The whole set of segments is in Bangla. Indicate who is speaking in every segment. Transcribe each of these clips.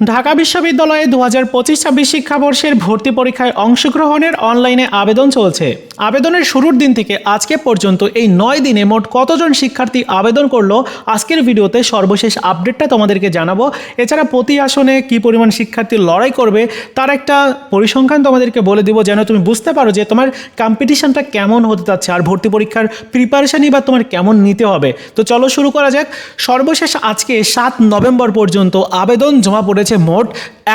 Speaker 1: ঢাকা বিশ্ববিদ্যালয়ে দু হাজার পঁচিশ ছাব্বিশ শিক্ষাবর্ষের ভর্তি পরীক্ষায় অংশগ্রহণের অনলাইনে আবেদন চলছে। আবেদনের শুরুর দিন থেকে আজকে পর্যন্ত এই নয় দিনে মোট কতজন শিক্ষার্থী আবেদন করল, আজকের ভিডিওতে সর্বশেষ আপডেটটা তোমাদেরকে জানাব। এছাড়া প্রতি আসনে কি পরিমাণ শিক্ষার্থী লড়াই করবে, তার একটা পরিসংখ্যান তোমাদেরকে বলে দিব, যেন তুমি বুঝতে পারো যে তোমার কম্পিটিশনটা কেমন হতে যাচ্ছে, আর ভর্তি পরীক্ষার প্রিপারেশনই বা তোমার কেমন নিতে হবে। তো চলো শুরু করা যাক। সর্বশেষ আজকে সাত নভেম্বর পর্যন্ত আবেদন জমা পড়েছে। মোট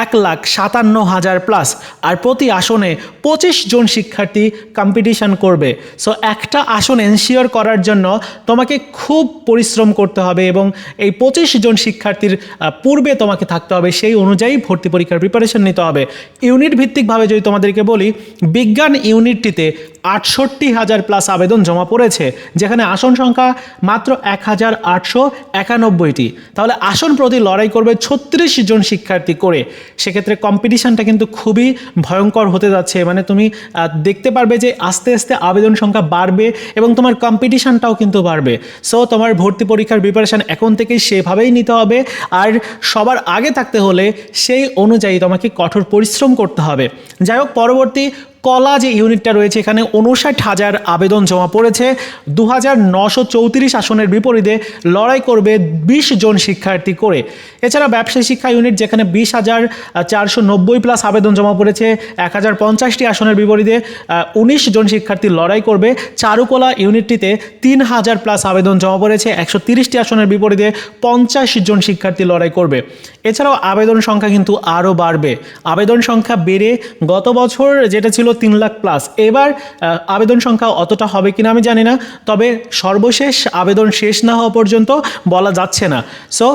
Speaker 1: এক লাখ সাতান্ন হাজার প্লাস আর প্রতি আসনে পঁচিশ জন শিক্ষার্থী কম্পিটিশন করবে। সো একটা আসন এনশিওর করার জন্য তোমাকে খুব পরিশ্রম করতে হবে এবং এই পঁচিশ জন শিক্ষার্থীর পূর্বে তোমাকে থাকতে হবে। সেই অনুযায়ী ভর্তি পরীক্ষার প্রিপারেশন নিতে হবে। ইউনিট ভিত্তিকভাবে যদি তোমাদেরকে বলি, বিজ্ঞান ইউনিটটিতে আটষট্টি হাজার প্লাস আবেদন জমা পড়েছে, যেখানে আসন সংখ্যা মাত্র এক হাজার আটশো একানব্বইটি। তাহলে আসন প্রতি লড়াই করবে ছত্রিশ জন শিক্ষার্থী করে। সেক্ষেত্রে কম্পিটিশানটা কিন্তু খুবই ভয়ঙ্কর হতে যাচ্ছে। মানে তুমি দেখতে পারবে যে আস্তে আস্তে আবেদন সংখ্যা বাড়বে এবং তোমার কম্পিটিশানটাও কিন্তু বাড়বে। সো তোমার ভর্তি পরীক্ষার প্রিপারেশন এখন থেকেই সেভাবেই নিতে হবে। আর সবার আগে থাকতে হলে সেই অনুযায়ী তোমাকে কঠোর পরিশ্রম করতে হবে। যাই হোক, পরবর্তী কলা যে ইউনিটটা রয়েছে, এখানে উনষাট হাজার আবেদন জমা পড়েছে। দু হাজার নশো চৌত্রিশ আসনের বিপরীতে লড়াই করবে বিশ জন শিক্ষার্থী করে। এছাড়া ব্যবসায়ী শিক্ষা ইউনিট, যেখানে বিশ হাজার চারশো নব্বই প্লাস আবেদন জমা পড়েছে, এক হাজার পঞ্চাশটি আসনের বিপরীতে উনিশ জন শিক্ষার্থী লড়াই করবে। চারুকলা ইউনিটটিতে তিন হাজার প্লাস আবেদন জমা পড়েছে, একশো তিরিশটি আসনের বিপরীতে পঞ্চাশ জন শিক্ষার্থী লড়াই করবে। এছাড়াও আবেদন সংখ্যা কিন্তু আরও বাড়বে। আবেদন সংখ্যা বেড়ে গত বছর যেটা ছিল তিন লাখ প্লাস এবার আবেদন সংখ্যা অতটা হবে কিনা আমি জানি না, তবে সর্বশেষ আবেদন শেষ না হওয়া পর্যন্ত বলা যাচ্ছে না। সো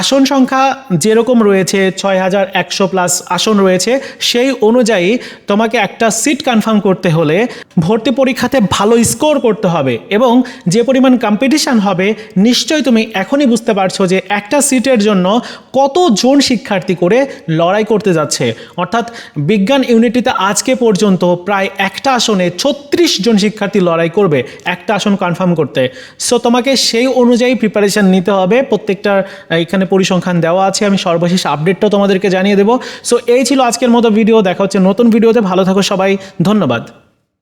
Speaker 1: আসন সংখ্যা যেরকম রয়েছে, ছয় হাজার একশো প্লাস আসন রয়েছে, সেই অনুযায়ী তোমাকে একটা সিট কনফার্ম করতে হলে ভর্তি পরীক্ষাতে ভালো স্কোর করতে হবে এবং যে পরিমাণ কম্পিটিশান হবে, নিশ্চয়ই তুমি এখনই বুঝতে পারছ যে একটা সিটের জন্য কতজন শিক্ষার্থী করে লড়াই করতে যাচ্ছে। অর্থাৎ বিজ্ঞান ইউনিটিতে আজকে পর্যন্ত প্রায় একটা আসনে ছত্রিশ জন শিক্ষার্থী লড়াই করবে একটা আসন কনফার্ম করতে। সো তোমাকে সেই অনুযায়ী প্রিপারেশান নিতে হবে। প্রত্যেকটার এখানে পরিসংখ্যান দেওয়া আছে। আমি সর্বশেষ আপডেটটাও তোমাদেরকে জানিয়ে দেবো। সো এই ছিল আজকের মতো ভিডিও দেখা হচ্ছে নতুন ভিডিওতে ভালো থাকো সবাই। ধন্যবাদ।